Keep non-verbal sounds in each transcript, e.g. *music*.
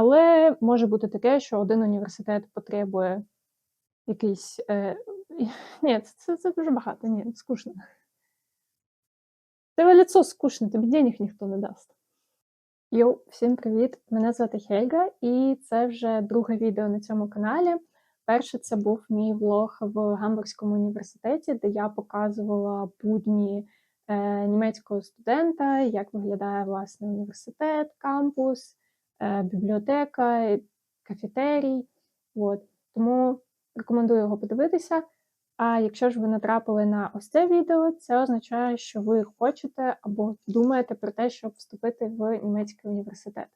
Але може бути таке, що один університет потребує якийсь. Е... *laughs* Ні, це, це дуже багато, ні, скучно. Тебе лицо скучне, тобі денег ніхто не дасть. Йоу, всім привіт! Мене звати Хельга, і це вже друге відео на цьому каналі. Перше це був мій влог в Гамбургському університеті, де я показувала будні е, німецького студента, як виглядає власне університет, кампус, бібліотека, кафетерій. От. Тому рекомендую його подивитися. А якщо ж ви натрапили на ось це відео, це означає, що ви хочете або думаєте про те, щоб вступити в німецький університет.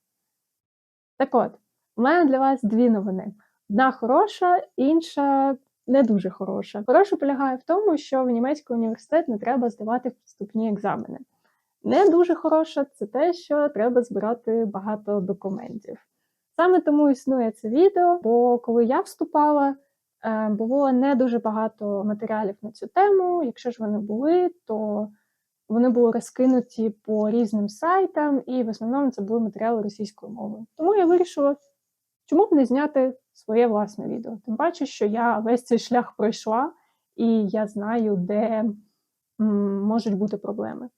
Так от, у мене для вас дві новини: одна хороша, інша не дуже хороша. Хороша полягає в тому, що в німецький університет не треба здавати вступні екзамени. Не дуже хороша це те, що треба збирати багато документів. Саме тому існує це відео, бо коли я вступала. Е, було не дуже багато матеріалів на цю тему. Якщо ж вони були, то вони були розкинуті по різним сайтам, і в основному це були матеріали російською мовою. Тому я вирішила, чому б не зняти своє власне відео. Тим паче, що я весь цей шлях пройшла, і я знаю, де можуть бути проблеми.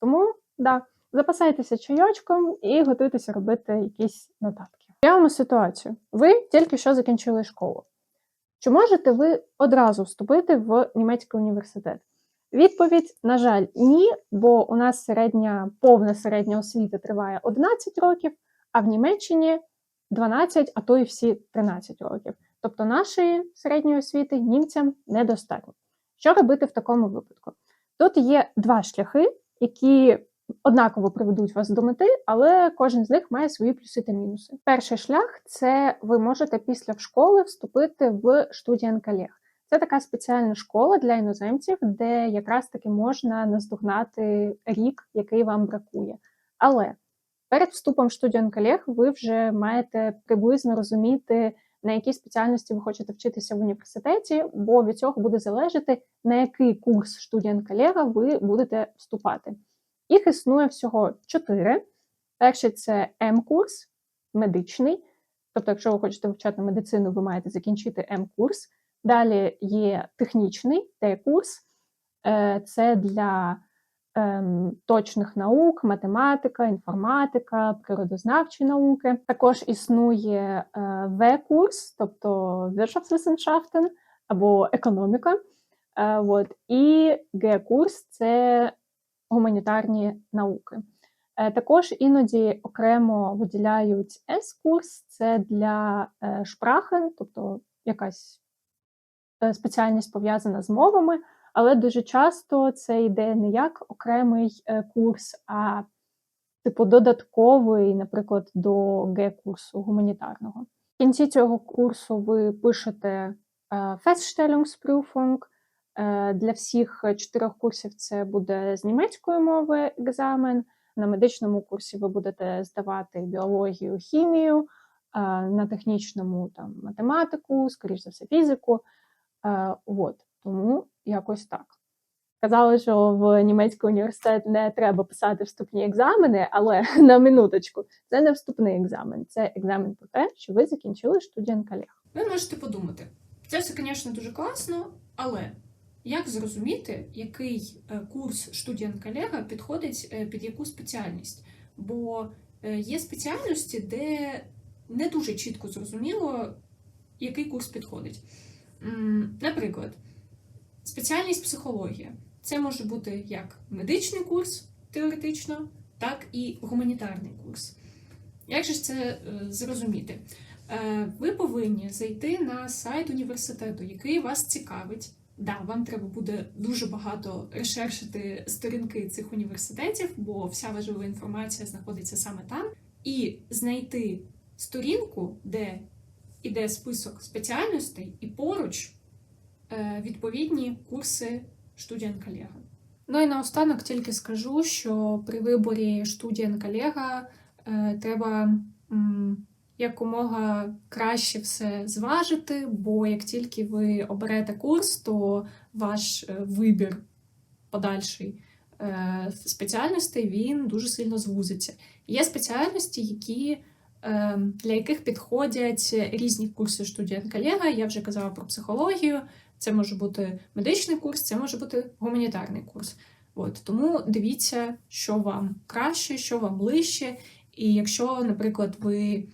Тому, да, запасайтеся чайочком і готуйтеся робити якісь нотатки. Уявимо ситуацію. Ви тільки що закінчили школу. Чи можете ви одразу вступити в німецький університет? Відповідь, на жаль, ні, бо у нас середня, повна середня освіта триває 11 років, а в Німеччині 12, а то й всі 13 років. Тобто нашої середньої освіти німцям недостатньо. Що робити в такому випадку? Тут є два шляхи, які однаково приведуть вас до мети, але кожен з них має свої плюси та мінуси. Перший шлях це ви можете після школи вступити в студієнкалег. Це така спеціальна школа для іноземців, де якраз таки можна наздогнати рік, який вам бракує. Але перед вступом в студієнкалег ви вже маєте приблизно розуміти, на якій спеціальності ви хочете вчитися в університеті, бо від цього буде залежати, на який курс студієнкалега ви будете вступати. Їх існує всього чотири. Перший це М-курс, медичний. Тобто, якщо ви хочете вивчати медицину, ви маєте закінчити М-курс. Далі є технічний Т-курс, е, це для точних наук, математика, інформатика, природознавчі науки. Також існує е, В-курс, тобто Wirtschaftswissenschaften або економіка. Е, от. І Г-курс це гуманітарні науки. Е, також іноді окремо виділяють С-курс, це для шпрахен, тобто якась спеціальність пов'язана з мовами, але дуже часто це йде не як окремий курс, а типу додатковий, наприклад, до Г-курсу гуманітарного. В кінці цього курсу ви пишете Feststellungsprüfung, Е, для всіх чотирьох курсів це буде з німецької мови екзамен. На медичному курсі ви будете здавати біологію, хімію, е, на технічному там математику, скоріш за все, фізику. Е, от. Тому якось так. Казали, що в німецький університет не треба писати вступні екзамени, але *laughs* на минуточку це не вступний екзамен, це екзамен про те, що ви закінчили студієнкалег. Ви можете подумати, це все, звісно, дуже класно, але як зрозуміти, який е, курс студент-колега підходить е, під яку спеціальність? Бо е, є спеціальності, де не дуже чітко зрозуміло, який курс підходить. Наприклад, спеціальність психологія. Це може бути як медичний курс теоретично, так і гуманітарний курс. Як же це зрозуміти? Ви повинні зайти на сайт університету, який вас цікавить. Да, вам треба буде дуже багато решершити сторінки цих університетів, бо вся важлива інформація знаходиться саме там, і знайти сторінку, де іде список спеціальностей, і поруч е, відповідні курси студієнт-колега. Ну і наостанок тільки скажу, що при виборі студієнт-колега е, треба. Якомога краще все зважити, бо як тільки ви оберете курс, то ваш е, вибір подальший е, спеціальностей він дуже сильно звузиться. Є спеціальності, які е, для яких підходять різні курси студент колега. Я вже казала про психологію. Це може бути медичний курс, це може бути гуманітарний курс. От тому дивіться, що вам краще, що вам ближче. І якщо, наприклад, ви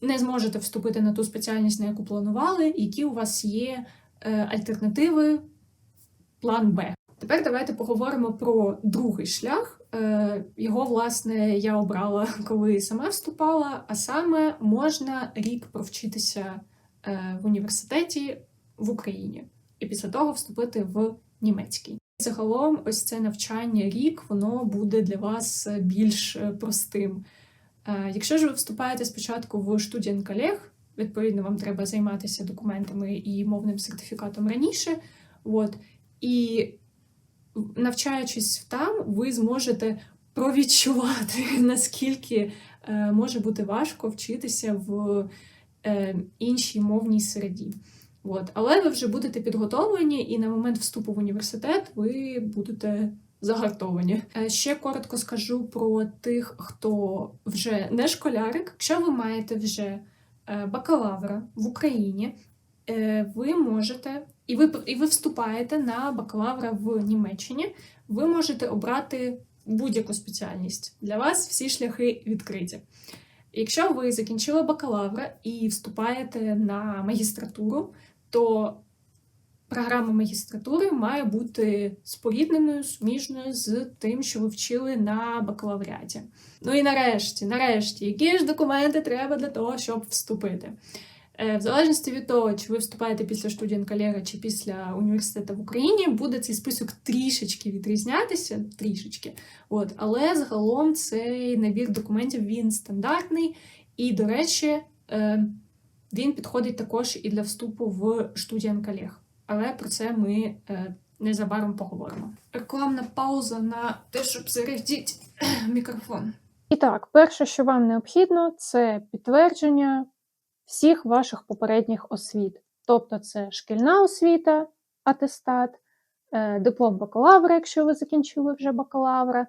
не зможете вступити на ту спеціальність, на яку планували, які у вас є е, альтернативи, план Б. Тепер давайте поговоримо про другий шлях. Е, Його, власне, я обрала, коли сама вступала, а саме можна рік провчитися е, в університеті в Україні і після того вступити в німецький. Загалом, ось це навчання рік, воно буде для вас більш е, простим. Е, Якщо ж ви вступаєте спочатку в студент колег, відповідно, вам треба займатися документами і мовним сертифікатом раніше. От, і навчаючись там, ви зможете провідчувати, *laughs* наскільки е, може бути важко вчитися в іншій мовній середі. От. Але ви вже будете підготовлені, і на момент вступу в університет ви будете загартовані. Е, Ще коротко скажу про тих, хто вже не школярик. Якщо ви маєте вже е, бакалавра в Україні, е, ви можете, і ви, і ви вступаєте на бакалавра в Німеччині, ви можете обрати будь-яку спеціальність. Для вас всі шляхи відкриті. Якщо ви закінчили бакалавра і вступаєте на магістратуру, то програма магістратури має бути спорідненою, суміжною з тим, що ви вчили на бакалавріаті. Ну і нарешті, нарешті, які ж документи треба для того, щоб вступити? Е, В залежності від того, чи ви вступаєте після студент колега чи після університету в Україні, буде цей список трішечки відрізнятися, трішечки. От, але загалом цей набір документів він стандартний, і, до речі, е, він підходить також і для вступу в колег. Але про це ми е, незабаром поговоримо. Рекламна пауза на те, щоб зарядити *clears throat* мікрофон. І так, перше, що вам необхідно, це підтвердження всіх ваших попередніх освіт. Тобто це шкільна освіта, атестат, е, диплом бакалавра, якщо ви закінчили вже бакалавра.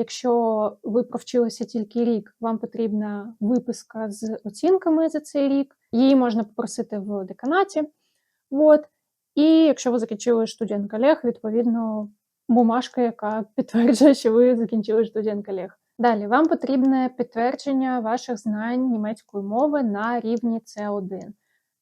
Якщо ви провчилися тільки рік, вам потрібна виписка з оцінками за цей рік. Її можна попросити в деканаті. От. І якщо ви закінчили студент колег, відповідно, бумажка, яка *laughs* підтверджує, що ви закінчили студент колег. Далі вам потрібне підтвердження ваших знань німецької мови на рівні С1.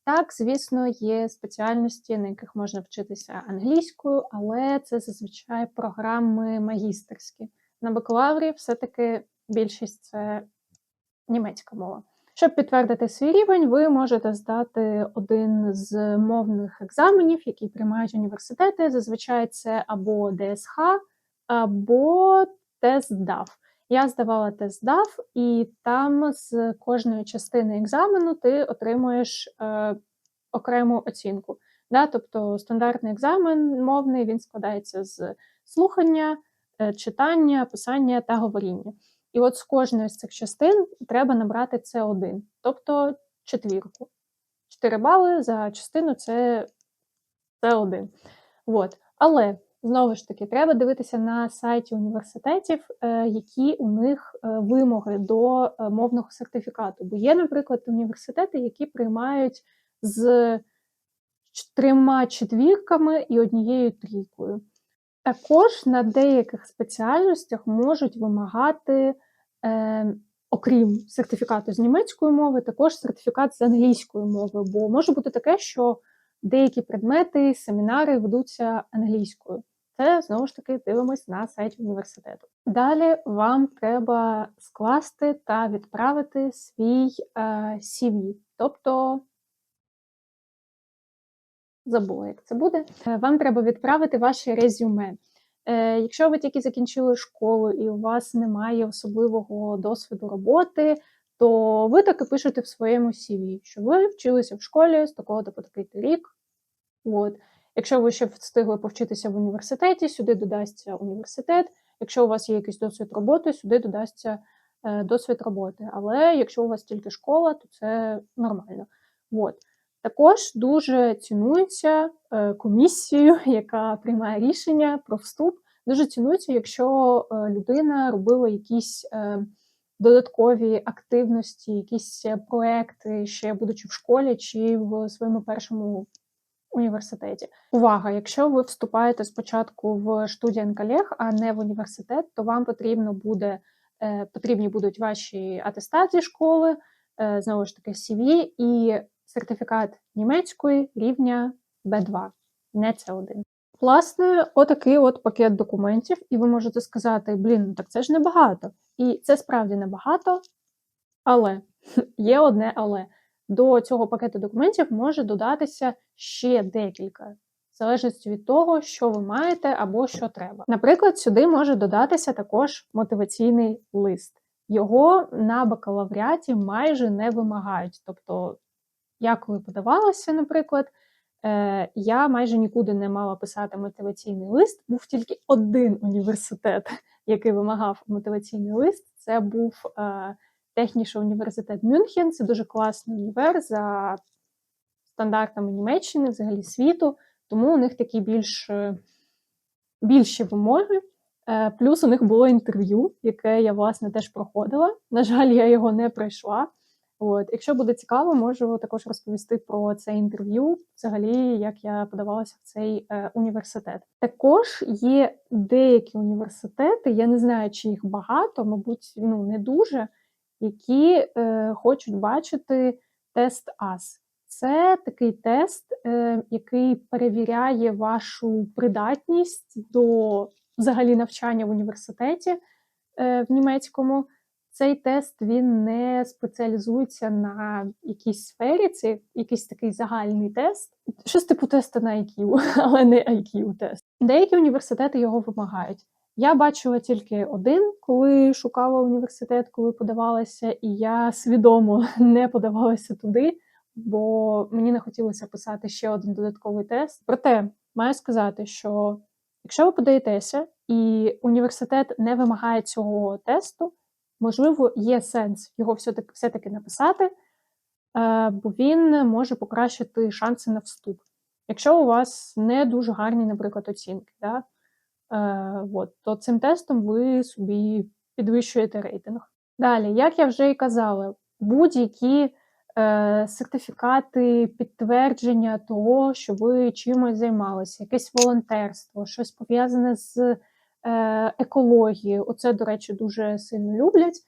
Так, звісно, є спеціальності, на яких можна вчитися англійською, але це зазвичай програми магістерські. На бакалаврі все-таки більшість це німецька мова. Щоб підтвердити свій рівень, ви можете здати один з мовних екзаменів, які приймають університети. Зазвичай це або ДСХ, або тест DAF. Я здавала тест DAF, і там з кожної частини екзамену ти отримуєш е, окрему оцінку. Да? Тобто стандартний екзамен мовний він складається з слухання, читання, писання та говоріння. І от з кожної з цих частин треба набрати С1, тобто четвірку. 4 бали за частину це С1. От. Але знову ж таки, треба дивитися на сайті університетів, е, які у них е, вимоги до е, мовного сертифікату. Бо є, наприклад, університети, які приймають з трьома четвірками і однією трійкою. Також на деяких спеціальностях можуть вимагати, е, окрім сертифікату з німецької мови, також сертифікат з англійської мови. Бо може бути таке, що деякі предмети, семінари ведуться англійською. Це знову ж таки дивимось на сайті університету. Далі вам треба скласти та відправити свій е, CV, тобто забула, як це буде. Е, Вам треба відправити ваше резюме. Е, Якщо ви тільки закінчили школу і у вас немає особливого досвіду роботи, то ви так і пишете в своєму CV, що ви вчилися в школі з такого по такий рік. От. Якщо ви ще встигли повчитися в університеті, сюди додасться університет. Якщо у вас є якийсь досвід роботи, сюди додасться е, досвід роботи. Але якщо у вас тільки школа, то це нормально. От. Також дуже цінується е, комісією, *laughs* яка приймає рішення про вступ. Дуже цінується, якщо е, людина робила якісь е, додаткові активності, якісь проекти, ще будучи в школі чи в своєму першому університеті. Увага! Якщо ви вступаєте спочатку в колег, а не в університет, то вам потрібно буде потрібні будуть ваші атестації школи, е, знову ж таки, CV і сертифікат німецької рівня B2, не C1. Власне, отакий от пакет документів, і ви можете сказати: блін, ну так це ж небагато. І це справді небагато, але *laughs* є одне але. До цього пакету документів може додатися ще декілька, в залежності від того, що ви маєте або що треба. Наприклад, сюди може додатися також мотиваційний лист. Його на бакалавріаті майже не вимагають. Тобто, я коли подавалася, наприклад, е, я майже нікуди не мала писати мотиваційний лист. Був тільки один університет, *laughs* який вимагав мотиваційний лист. Це був е, Технічний університет Мюнхен. Це дуже класний універ за стандартами Німеччини, взагалі світу. Тому у них такі більш е, більші вимоги. Плюс у них було інтерв'ю, яке я, власне, теж проходила. На жаль, я його не пройшла. От, якщо буде цікаво, можу також розповісти про це інтерв'ю, взагалі, як я подавалася в цей е, університет. Також є деякі університети, я не знаю, чи їх багато, мабуть, ну не дуже, які е, хочуть бачити тест АС. Це такий тест, е, який перевіряє вашу придатність до взагалі навчання в університеті е, в німецькому. Цей тест він не спеціалізується на якійсь сфері, це якийсь такий загальний тест, щось типу тесту на IQ, *laughs* але не IQ-тест. Деякі університети його вимагають. Я бачила тільки один, коли шукала університет, коли подавалася, і я свідомо *laughs* не подавалася туди, бо мені не хотілося писати ще один додатковий тест. Проте маю сказати, що якщо ви подаєтеся і університет не вимагає цього тесту, можливо, є сенс його все-таки написати, е, бо він може покращити шанси на вступ. Якщо у вас не дуже гарні, наприклад, оцінки, да, е, от, то цим тестом ви собі підвищуєте рейтинг. Далі, як я вже і казала, будь-які е, сертифікати, підтвердження того, що ви чимось займалися, якесь волонтерство, щось пов'язане з е, екологією. Оце, до речі, дуже сильно люблять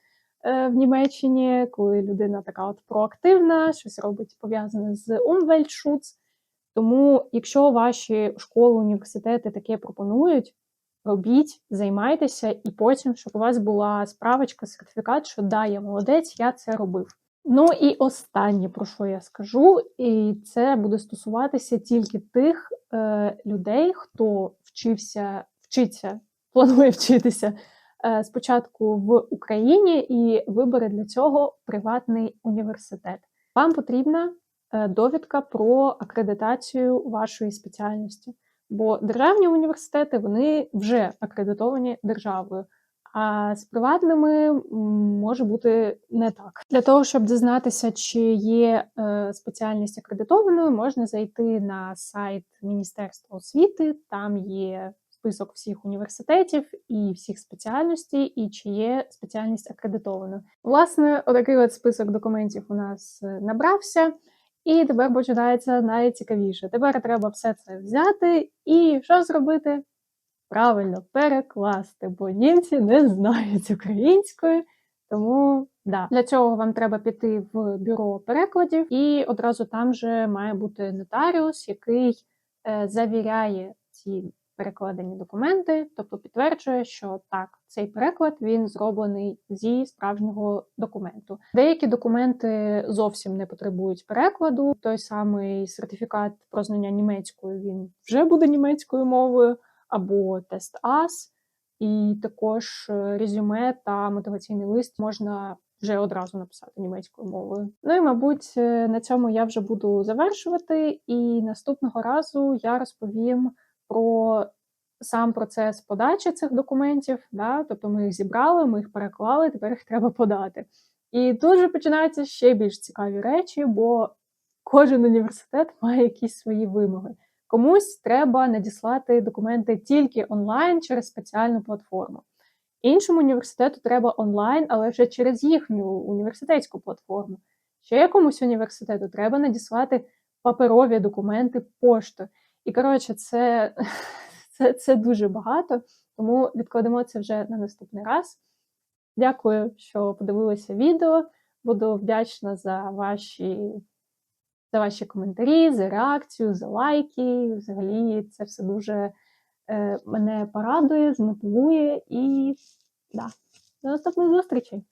е, в Німеччині, коли людина така от проактивна, щось робить пов'язане з Umweltschutz. Тому, якщо ваші школи, університети таке пропонують, робіть, займайтеся, і потім, щоб у вас була справочка, сертифікат, що да, я молодець, я це робив. Ну і останнє, про що я скажу, і це буде стосуватися тільки тих е, людей, хто вчився, вчиться, планує вчитися е, спочатку в Україні і вибере для цього приватний університет. Вам потрібна е, довідка про акредитацію вашої спеціальності, бо державні університети вони вже акредитовані державою. А з приватними може бути не так. Для того, щоб дізнатися, чи є е, спеціальність акредитованою, можна зайти на сайт Міністерства освіти. Там є список всіх університетів і всіх спеціальностей, і чи є спеціальність акредитованою. Власне, отакий от список документів у нас е, набрався. І тепер починається найцікавіше. Тепер треба все це взяти і що зробити? правильно перекласти, бо німці не знають української. Тому да. для цього вам треба піти в бюро перекладів, і одразу там же має бути нотаріус, який е, завіряє ці перекладені документи, тобто підтверджує, що так, цей переклад він зроблений зі справжнього документу. Деякі документи зовсім не потребують перекладу. Той самий сертифікат про знання німецької він вже буде німецькою мовою або тест АС, і також е, резюме та мотиваційний лист можна вже одразу написати німецькою мовою. Ну і, мабуть, е, на цьому я вже буду завершувати. І наступного разу я розповім про сам процес подачі цих документів. Да? Тобто ми їх зібрали, ми їх переклали, тепер їх треба подати. І тут же починаються ще більш цікаві речі, бо кожен університет має якісь свої вимоги. Комусь треба надіслати документи тільки онлайн через спеціальну платформу. Іншому університету треба онлайн, але вже через їхню університетську платформу. Ще якомусь університету треба надіслати паперові документи поштою. І коротше, це, *laughs* це, це дуже багато, тому відкладемо це вже на наступний раз. Дякую, що подивилися відео. Буду вдячна за ваші, за ваші коментарі, за реакцію, за лайки. Взагалі, це все дуже е, мене порадує, змотивує і да, до наступних зустрічей!